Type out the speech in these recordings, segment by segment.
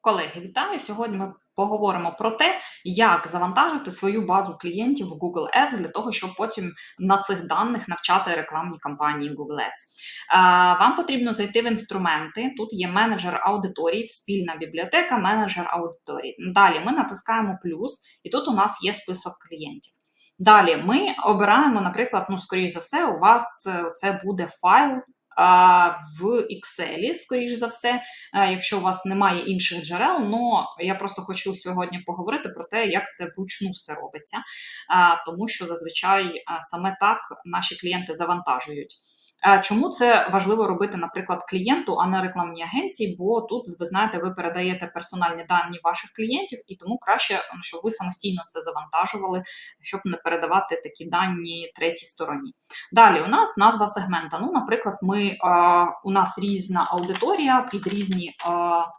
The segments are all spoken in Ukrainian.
Колеги, вітаю! Сьогодні ми поговоримо про те, як завантажити свою базу клієнтів в Google Ads для того, щоб потім на цих даних навчати рекламні кампанії Google Ads. Вам потрібно зайти в інструменти. Тут є менеджер аудиторії, спільна бібліотека, менеджер аудиторії. Далі ми натискаємо плюс, і тут у нас є список клієнтів. Далі ми обираємо, наприклад, ну, скоріш за все, у вас е, це буде файл в Excel, скоріш за все, е, якщо у вас немає інших джерел. Но я просто хочу сьогодні поговорити про те, як це вручну все робиться, тому що зазвичай саме так наші клієнти завантажують. Е, Чому це важливо робити, наприклад, клієнту, а не рекламній агенції? Бо тут, ви знаєте, ви передаєте персональні дані ваших клієнтів, і тому краще, щоб ви самостійно це завантажували, щоб не передавати такі дані третій стороні. Далі у нас назва сегмента. Ну, наприклад, ми е, у нас різна аудиторія під різні е,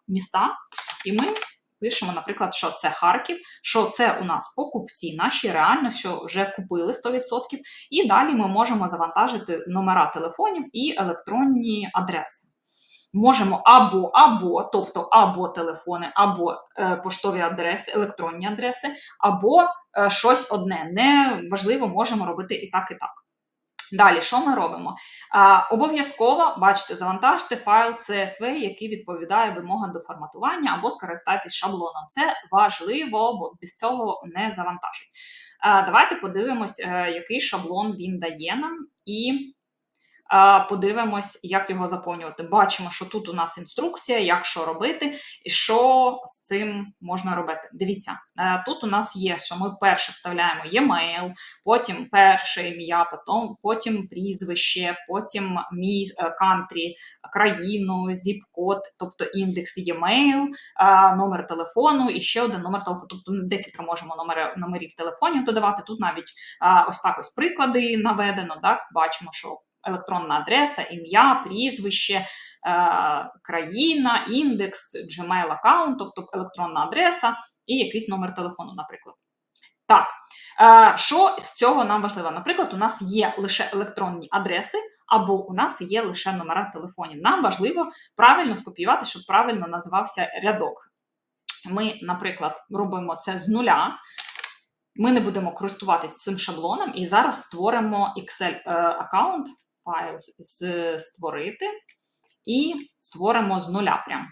міста, і ми. Пишемо, наприклад, що це Харків, що це у нас покупці наші, реально, що вже купили 100%. І далі ми можемо завантажити номера телефонів і електронні адреси. Можемо або, або, тобто або телефони, або е, поштові адреси, електронні адреси, або е, щось одне. Не важливо, можемо робити і так, і так. Далі, що ми робимо? Обов'язково бачите, завантажте файл CSV, який відповідає вимогам до форматування, або скористайтесь шаблоном. Це важливо, бо без цього не завантажить. Давайте подивимось, е, який шаблон він дає нам, і подивимось, як його заповнювати. Бачимо, що тут у нас інструкція, як що робити, і що з цим можна робити. Дивіться, е, тут у нас є, що ми перше вставляємо e-mail, потім перше ім'я, потім, потім прізвище, потім мій кантрі, країну, зіп-код, тобто індекс e-mail, е, номер телефону і ще один номер телефону. Тобто декілька можемо номери, номерів телефонів додавати. Тут навіть е, ось так ось приклади наведено. Так, бачимо, що електронна адреса, ім'я, прізвище, е, країна, індекс, Gmail аккаунт, тобто електронна адреса і якийсь номер телефону, наприклад. Так, е, що з цього нам важливо? Наприклад, у нас є лише електронні адреси, або у нас є лише номера телефонів. Нам важливо правильно скопіювати, щоб правильно називався рядок. Ми, наприклад, робимо це з нуля. Ми не будемо користуватись цим шаблоном, і зараз створимо Excel-аккаунт, файл створити, і створимо з нуля прям.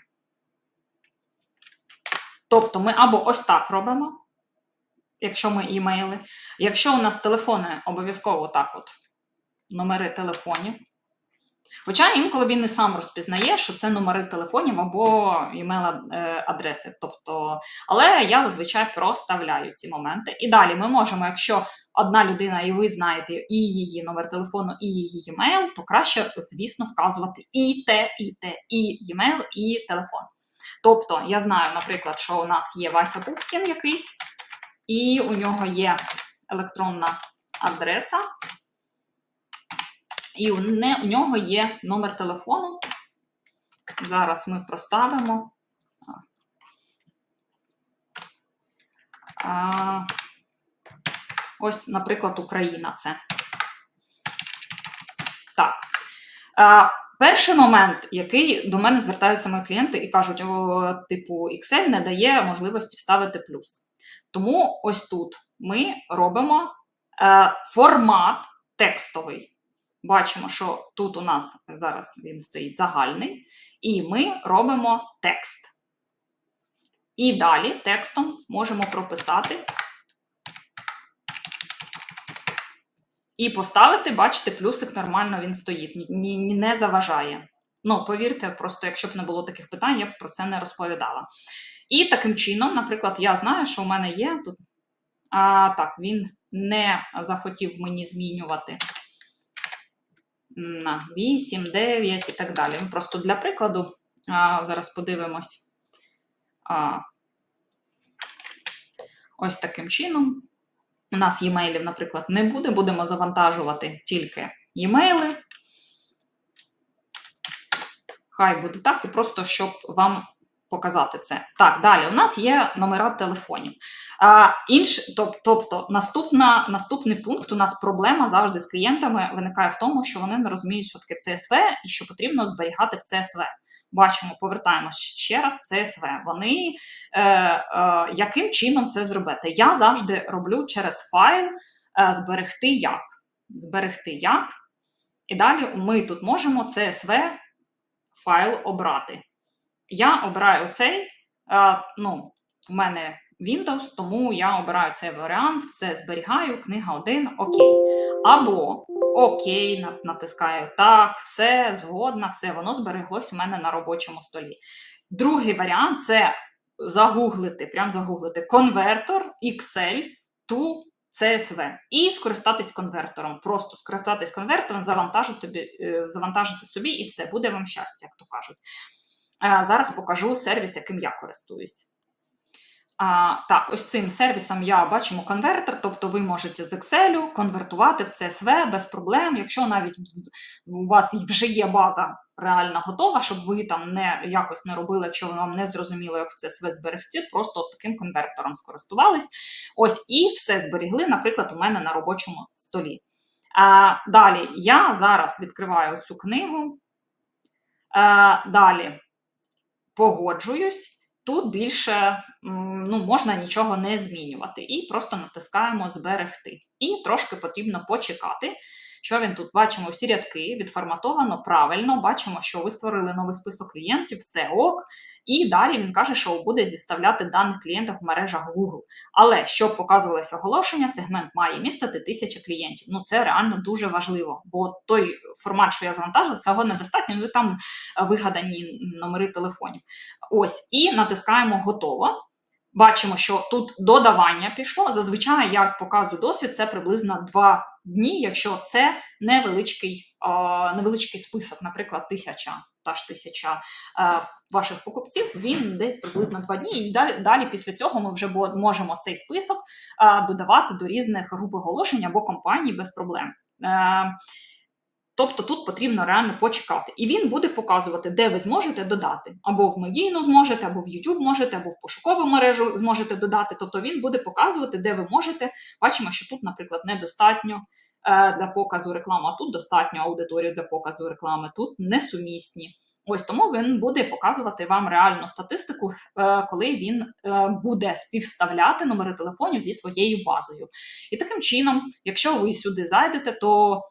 Тобто ми або ось так робимо, якщо ми імейли. Якщо у нас телефони, обов'язково так от номери телефонів. Хоча інколи він і сам розпізнає, що це номери телефонів або імейл-адреси. Тобто, але я зазвичай проставляю ці моменти. І далі ми можемо, якщо одна людина, і ви знаєте і її номер телефону, і її емейл, то краще, звісно, вказувати і те, і те, і емейл, і телефон. Тобто, я знаю, наприклад, що у нас є Вася Пупкін якийсь, і у нього є електронна адреса. І у, не, у нього є номер телефону. Зараз ми проставимо. А, ось, наприклад, Україна це. Так. А, перший момент, який до мене звертаються мої клієнти і кажуть, о, типу, Excel не дає можливості вставити плюс. Тому ось тут ми робимо е, формат текстовий. Бачимо, що тут у нас зараз він стоїть загальний, і ми робимо текст. І далі текстом можемо прописати і поставити, бачите, плюсик нормально він стоїть, не заважає. Ну, повірте, просто якщо б не було таких питань, я б про це не розповідала. І таким чином, наприклад, я знаю, що у мене є тут. А, Так, він не захотів мені змінювати на 8, 9 і так далі. Просто для прикладу, а, зараз подивимось. А, Ось таким чином. У нас e-mailів, наприклад, не буде, будемо завантажувати тільки e-maili. Хай буде так, і просто щоб вам показати це. Так, далі у нас є номера телефонів. А, інш, Тобто, наступна, наступний пункт у нас проблема завжди з клієнтами виникає в тому, що вони не розуміють, що таке CSV і що потрібно зберігати в CSV. Бачимо, повертаємось ще раз. CSV. Вони е, е, яким чином це зробити? Я завжди роблю через файл е, зберегти як. Зберегти як. І далі ми тут можемо CSV файл обрати. Я обираю цей, е, ну, у мене Windows, тому я обираю цей варіант, все зберігаю, книга 1, окей. Або окей, натискаю так, все, згодна, все, воно збереглось у мене на робочому столі. Другий варіант це загуглити, прям загуглити конвертор Excel to CSV і скористатись конвертором. Просто скористатись конвертором, завантажити, е, завантажити собі, і все, буде вам щастя, як то кажуть. Е, Зараз покажу сервіс, яким я користуюсь. А, так, ось цим сервісом я бачимо конвертер, тобто ви можете з Excel конвертувати в CSV без проблем. Якщо навіть у вас вже є база реально готова, щоб ви там не якось не робили, якщо вам не зрозуміло, як в CSV зберегти, просто таким конвертором скористувались. Ось і все зберігли, наприклад, у мене на робочому столі. А, далі я зараз відкриваю цю книгу. А, далі погоджуюсь. Тут більше ну, можна нічого не змінювати. І просто натискаємо зберегти. І трошки потрібно почекати. Що він тут? Бачимо всі рядки, відформатовано правильно. Бачимо, що ви створили новий список клієнтів, все ок. І далі він каже, що буде зіставляти даних клієнтів в мережах Google. Але щоб показувалося оголошення, сегмент має містити тисяча клієнтів. Ну це реально дуже важливо, бо той формат, що я завантажила, цього недостатньо. Ну там вигадані номери телефонів. Ось, і натискаємо готово. Бачимо, що тут додавання пішло. Зазвичай, як показує досвід, це приблизно 2 дні, якщо це невеличкий, е, невеличкий список, наприклад, тисяча, та ж тисяча е, ваших покупців, він десь приблизно 2 дні. І далі, далі після цього ми вже можемо цей список е, додавати до різних груп оголошень або компаній без проблем. Тобто тут потрібно реально почекати. І він буде показувати, де ви зможете додати. Або в медійну зможете, або в YouTube можете, або в пошукову мережу зможете додати. Тобто він буде показувати, де ви можете. Бачимо, що тут, наприклад, недостатньо е, для показу реклами, а тут достатньо аудиторії для показу реклами, тут несумісні. Ось тому він буде показувати вам реальну статистику, е, коли він е, буде співставляти номери телефонів зі своєю базою. І таким чином, якщо ви сюди зайдете, то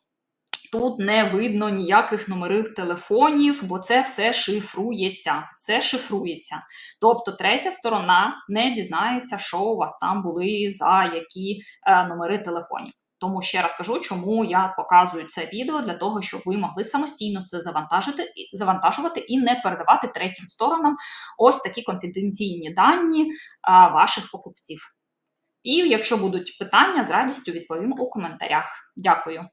Тут не видно ніяких номерів телефонів, бо це все шифрується. Все шифрується. Тобто третя сторона не дізнається, що у вас там були за які е, номери телефонів. Тому ще раз кажу, чому я показую це відео для того, щоб ви могли самостійно це завантажити завантажувати і не передавати третім сторонам ось такі конфіденційні дані а, ваших покупців. І якщо будуть питання, з радістю відповім у коментарях. Дякую.